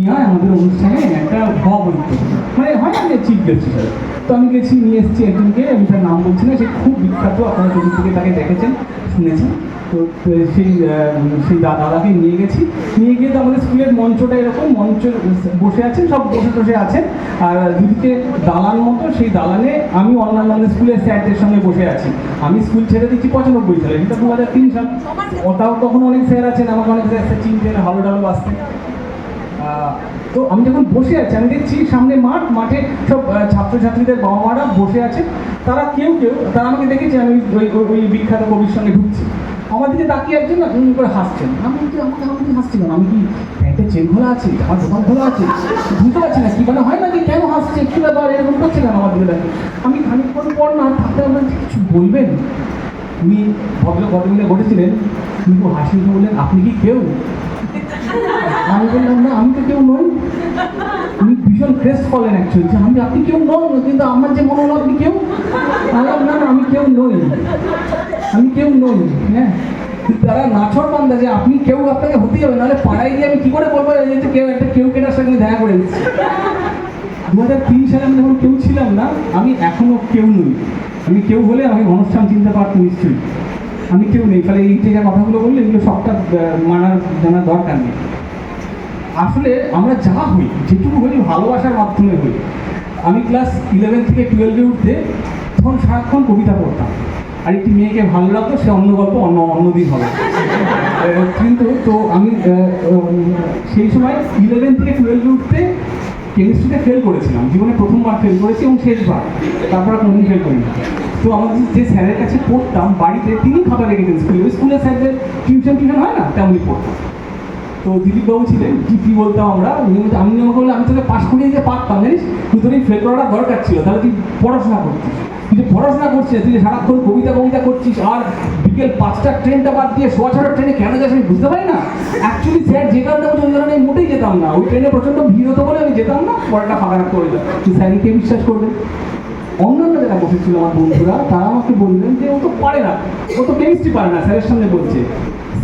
নিয়ে আমাদের অনুষ্ঠানে একটা হইতো মানে হয় না যে চিফ গেস্ট হিসাবে তো আমি গেছি নিয়ে এসেছি একজনকে আমি তার নাম বলছি না সে খুব বিখ্যাত আপনারা ছবি থেকে তাকে দেখেছেন শুনেছেন। তো সেই সেই দাদাকে নিয়ে গেছি। নিয়ে গিয়ে তো আমাদের স্কুলের মঞ্চটা এরকম মঞ্চ বসে আছেন সব বসে বসে আছেন। আর দুদিকে দালান মতো সেই দালানে আমি অন্যান্য আমাদের স্কুলের স্যারদের সঙ্গে বসে আছি। আমি স্কুল ছেড়ে দিচ্ছি পঁচানব্বই সালে এটা দু হাজার তিন সাল। ওটাও তখন অনেক স্যার আছেন আমাকে অনেক স্যার চিনতেন ভালো টালো আসতেন তো আমি যখন বসে আছি, আমি দেখছি সামনে মাঠ, মাঠে সব ছাত্রছাত্রীদের বাবা মারা বসে আছে তারা কেউ কেউ, তারা আমাকে দেখেছে, আমি ওই, ওই- বিখ্যাত কবির সঙ্গে ঢুকছি। আমার দিকে তাকিয়ে একজন না এমনি করে হাসছেন। আমি কি আমাকে আমাকে হাসছি কেন আমি কি প্যান্টের চেন খোলা আছে? আমার দোকান খোলা আছে? বুঝতে পারছি না কি? মানে হয় না যে কেন হাসছে? কি ব্যাপার এরকম করছে কেন আমার দিকে দেখে আমি খানিকক্ষণ পর না থাকতে আপনার কিছু বলবেন? উনি ভদ্র ভদ্রমিলে ঘটেছিলেন কিন্তু হাসি বললেন, আপনি কি কেউ? আমি বললাম না আমি তো কেউ নই। উনি ভীষণ ক্রেস্ট করলেন অ্যাকচুয়ালি আমি আপনি কেউ নন কিন্তু আমার যে মনে হলো আপনি কেউ? বললাম, না আমি কেউ নই। আমি কেউ নই হ্যাঁ? তারা নাছর বান্ধা যে আপনি কেউ আপনাকে হতেই হবে নাহলে পাড়ায় গিয়ে আমি কি করে বলব? যে কেউ একটা কেউ কেটার সঙ্গে দেখা করে দিচ্ছি। দু হাজার তিন সালে আমি যখন কেউ ছিলাম না আমি এখনও কেউ নই। আমি কেউ হলে আমি অনুষ্ঠান চিনতে পারতাম নিশ্চয়ই। আমি কেউ নেই। ফলে এই যে কথাগুলো বললে এগুলো সবটা মানার জানার দরকার নেই। আসলে আমরা যা হই, যেটুকু হই, ভালোবাসার মাধ্যমে হই। আমি ক্লাস ইলেভেন থেকে টুয়েলভে উঠতে তখন সারাক্ষণ কবিতা পড়তাম। আর একটি মেয়েকে ভালো লাগতো, সে অন্য গল্প অন্য অন্যদিন হবে। কিন্তু, তো আমি সেই সময় ইলেভেন থেকে টুয়েলভে উঠতে কেমিস্ট্রিতে ফেল করেছিলাম। জীবনে প্রথমবার ফেল করেছি এবং শেষবার। তারপর কোনোদিন ফেল করিনি। তো আমাদের যে স্যারের কাছে পড়তাম, বাড়িতে তিনি খাতা রেখেছেন স্কুলে। স্কুলের স্যারদের টিউশন টিউশন হয় না, তেমনই পড়তাম। তো দিলীপবাবু ছিলেন টিপি বলতাম আমরা? নিয়মিত আমি আমাকে বললাম আমি তোকে পাশ করিয়ে দিতে পারতাম, জানিস? তুই তোর এই ফেল করাটা দরকার ছিল। তাহলে তুই পড়াশোনা করছিস তুই যে পড়াশোনা করছিস, তুই সারাক্ষণ কবিতা কবিতা করছিস, আর বিকেল পাঁচটার ট্রেনটা বাদ দিয়ে সোয়া ছটার ট্রেনে কেন যাস আমি বুঝতে পারি না? অ্যাকচুয়ালি স্যার যে কারণে বলছে ওই কারণে আমি মোটেই যেতাম না। ওই ট্রেনে প্রচণ্ড ভিড় হতো বলে আমি যেতাম না, পড়াটা ফাঁকা রাখতে হয়ে যেত তুই স্যারকে কে বিশ্বাস করবেন অন্যান্য যারা বসেছিল আমার বন্ধুরা, তারা আমাকে বললেন যে ও তো পারে না। ও তো কেমিস্ট্রি পারে না স্যারের সামনে বলছে।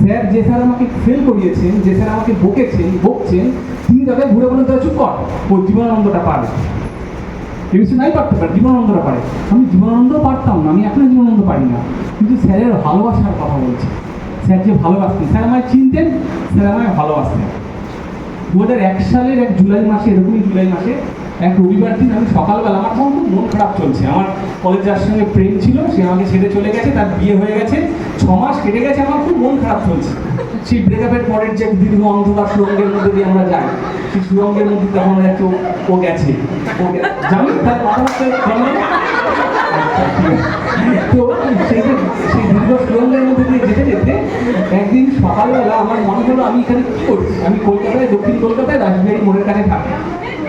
স্যার, যে স্যার আমাকে ফেল করিয়েছেন, যে স্যার আমাকে বকেছেন, বকছেন, তিনি তাকে ঘুরে বলেন তারা চুপ কর। ও জীবনানন্দটা পারে। কেমিস্ট্রি নাই পারতে পারে, জীবনানন্দটা পারে। আমি জীবনানন্দ পারতাম না, আমি এখনও জীবনানন্দ পারি না। কিন্তু স্যারের ভালোবাসার কথা বলছি। স্যার যে ভালোবাসতেন, স্যার আমায় চিনতেন, স্যার আমায় ভালোবাসতেন। দু এক সালের এক জুলাই মাসে, এরকমই জুলাই মাসে, এক রবিবার দিন আমি সকালবেলা, আমার তখন খুব মন খারাপ চলছে আমার কলেজ যার সঙ্গে প্রেম ছিল, সে আমাকে ছেড়ে চলে গেছে, তার বিয়ে হয়ে গেছে ছ মাস কেটে গেছে, আমার খুব মন খারাপ চলছে সেই ব্রেকআপের পরের যে দীর্ঘ অন্ধকার সুরঙ্গের মধ্যে দিয়ে আমরা যাই, সেই সুরঙ্গের মধ্যে তখন আমরা ও- গেছে ও জানি, তার কথাবার্তা? আচ্ছা। তো সেই দীর্ঘ সুরঙ্গের মধ্যে একদিন সকালবেলা আমার মনে হলো আমি এখানে কি করছি? আমি কলকাতায়, দক্ষিণ কলকাতায় রাসবিহারী মোড়ের কাছে থাকি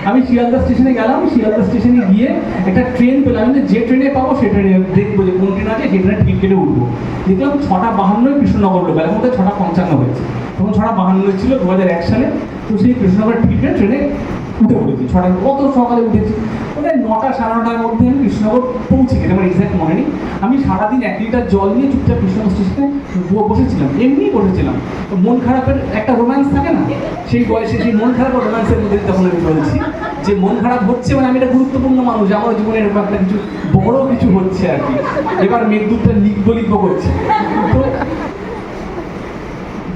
আমি শিয়ালদা স্টেশনে গেলাম, শিয়ালদা স্টেশনে গিয়ে একটা ট্রেন পেলাম। আমি যে ট্রেনে পাবো সে ট্রেনে দেখব যে কোন ট্রেন আছে, সেই ট্রেনে টিকিট কেটে উঠবো। দেখলাম ছটা বাহান্নই কৃষ্ণনগর লোক। এখন মধ্যে ছটা পঞ্চান্ন হয়েছে। তখন ছটা বাহান্ন ছিল দু হাজার এক সালে। তো সেই কৃষ্ণনগর টিকিট কেটে ট্রেনে উঠে পড়েছি। ছটা কত সকালে উঠেছি? ওটা নটা, সাড়ে নটার মধ্যে আমি কৃষ্ণনগর পৌঁছে গেছি। আমার এক্সাক্ট মনে নেই। আমি সারাদিন এক লিটার জল নিয়ে চুপচাপ কৃষ্ণনগর স্টেশনে বসেছিলাম এমনি বসেছিলাম। মন খারাপের একটা রোম্যান্স থাকে না? সেই বয়সে সেই মন খারাপ রোম্যান্সের মধ্যে তখন আমি বলছি, যে মন খারাপ হচ্ছে মানে আমি একটা গুরুত্বপূর্ণ মানুষ আমার জীবনে এরকম একটা কিছু, বড় কিছু হচ্ছে আর কি। এবার মেঘদূতটা লিখব লিখব করছে। তো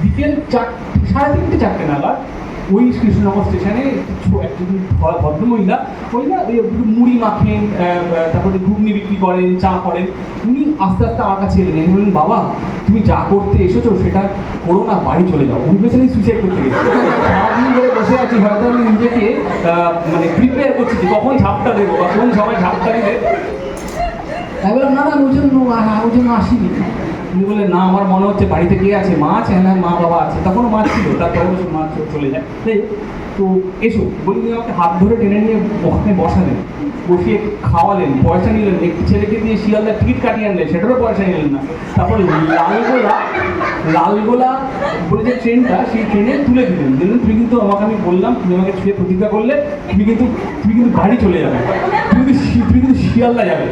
বিকেল চার সাড়ে তিনটে চারটে নাগাদ ওই কৃষ্ণনগর স্টেশনে ভদ্রমহিলা ওই না ওই মুড়ি মাখেন তারপরে ঘুগনি বিক্রি করেন, চা করেন। উনি আস্তে আস্তে আমার কাছে এলেন। বললেন, বাবা, তুমি যা করতে এসেছ সেটা করো না, বাড়ি চলে যাও। উনি পেছনে সুইসাইড করতে গেছে। ধরে বসে আছি, হয়তো আমি নিজেকে মানে প্রিপেয়ার করছি যে কখন ঝাপটা দেবো বা কোন সময় ঝাপটা দিলে। আমি বললাম না না, ওই জন্য আসিনি। উনি বললেন, না, আমার মনে হচ্ছে বাড়িতে কে আছে? মা আছে? হ্যাঁ মা বাবা আছে। তখনও মা ছিল তারপরে বছর মা চলে যায়। তো এসো, বলি আমাকে হাত ধরে টেনে নিয়ে ওখানে বসালেন, বসিয়ে খাওয়ালেন, পয়সা নিলেন একটি ছেলেকে দিয়ে শিয়ালদার টিকিট কাটিয়ে আনলেন, সেটারও পয়সা নিলেন না। তারপর লালগোলা লালগোলা বলে যে ট্রেনটা, সেই ট্রেনে তুলে দিলেন। দিলেন তুমি কিন্তু আমাকে আমি বললাম, তুমি আমাকে ছুঁয়ে প্রতিজ্ঞা করলে, তুমি কিন্তু তুমি কিন্তু বাড়ি চলে যাবে। তুমি কিন্তু তুমি শিয়ালদা যাবে,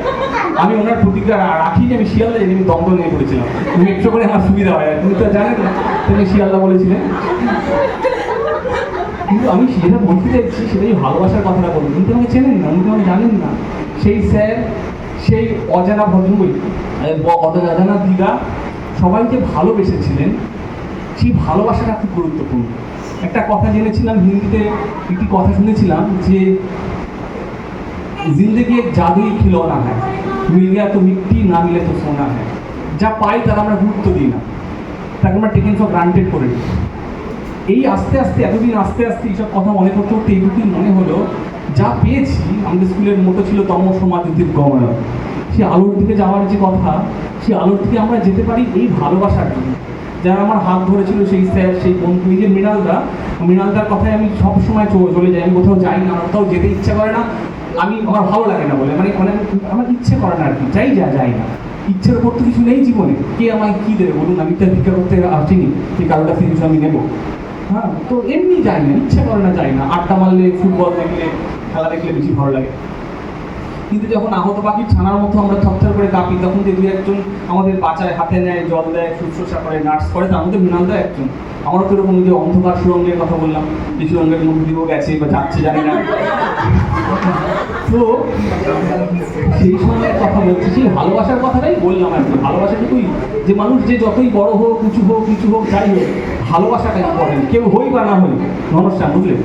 আমি ওনার প্রতিজ্ঞা রা- রাখিনি আমি শিয়ালদা যাই আমি দমদম নিয়ে পড়েছিলাম। মেট্রো করে আমার সুবিধা হয়, তুমি তো জানেন না, তুমি শিয়ালদা বলেছিলেন কিন্তু আমি যেটা বলতে চাইছি, সেটাই ভালোবাসার কথাটা বলব। কিন্তু আমাকে চেনেন না, উনি তো আমাকে জানেন না। সেই স্যার, সেই অজানা ভদ্রবই অজানা দিদা, সবাইকে ভালোবেসেছিলেন। সেই ভালোবাসাটা খুব গুরুত্বপূর্ণ। একটা কথা জেনেছিলাম হিন্দিতে, একটি কথা শুনেছিলাম যে जिंदगी एक जादुई खिलौना है मिल गया तो मिट्टी না মিলে তো সোনা है যা পাই তার আমরা গুরুত্ব দিই না তাকে আমরা টেকেন ফর গ্রান্টেড করে দিই এই আস্তে আস্তে এতদিন আস্তে আস্তে এইসব কথা মনে করতে করতে এইটুকুই মনে হলো যা পেয়েছি আমাদের স্কুলের মোটো ছিল তম সমাধিতির গমন সেই আলোর দিকে যাওয়ার যে কথা সেই আলোর দিকে আমরা যেতে পারি এই ভালোবাসার জন্য যারা আমার হাত ধরেছিল সেই স্যার সেই বন্ধু এই যে মৃণালদা মৃণালদার কথায় আমি সবসময় চ- চলে যাই আমি কোথাও যাই না আমার কোথাও যেতে ইচ্ছে করে না আমি আমার ভালো লাগে না বলে মানে মানে আমার ইচ্ছে করে না আর কি, যাই যা, যাই না। ইচ্ছের ওপর তো কিছু নেই জীবনে। কে আমায় কী দেবে বলুন? আমি তো ভিক্ষা করতে আসিনি, যে কারোটা ফিরিস আমি নেব। হ্যাঁ তো এমনি যাই না, ইচ্ছে করে না যাই না। আড্ডা মারলে, ফুটবল দেখলে, খেলা দেখলে বেশি ভালো লাগে। কিন্তু যখন আহত পাখির ছানার মতো আমরা থরথর করে কাঁপি, তখন যে দু একজন আমাদের বাঁচায়, হাতে নেয়, জল দেয় শুশ্রূষা করে, নার্স করে, তার মধ্যে মৃণাল দেয় একজন। আমারও তো এরকম যে অন্ধকার সুরঙ্গের কথা বললাম, যে সুরঙ্গের মধ্যে দিয়েও গেছে বা যাচ্ছে, জানি না। তো, সেই সময়ের কথা বলছি, সেই ভালোবাসার কথাটাই বললাম আর কি। ভালোবাসাটুকুই যে মানুষ যে যতই বড় হোক, উঁচু হোক, নিচু হোক, যাই হোক ভালোবাসাটা ইম্পর্টেন্ট কেউ হই বা না হই নমস্কার বুঝলে?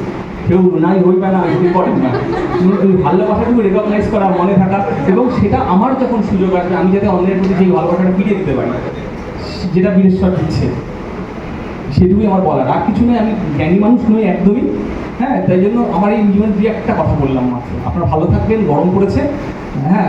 কেউ নাই হই বা না ইম্পর্টেন্ট না। ওই ভালোবাসাটুকু রেকগনাইজ করা মনে থাকা এবং সেটা আমার যখন সুযোগ আসবে, আমি যাতে অন্যের প্রতি সেই ভালোবাসাটা ফিরিয়ে দিতে পারি, যেটা বীরেশ্বর দিচ্ছে, সেটুকুই আমার বলার। আর কিছু নয়, আমি জ্ঞানী মানুষ নই একদমই। হ্যাঁ তাই জন্য আমার এই দিয়ে একটা কথা বললাম মাত্র। আপনারা ভালো থাকবেন, গরম পড়েছে। হ্যাঁ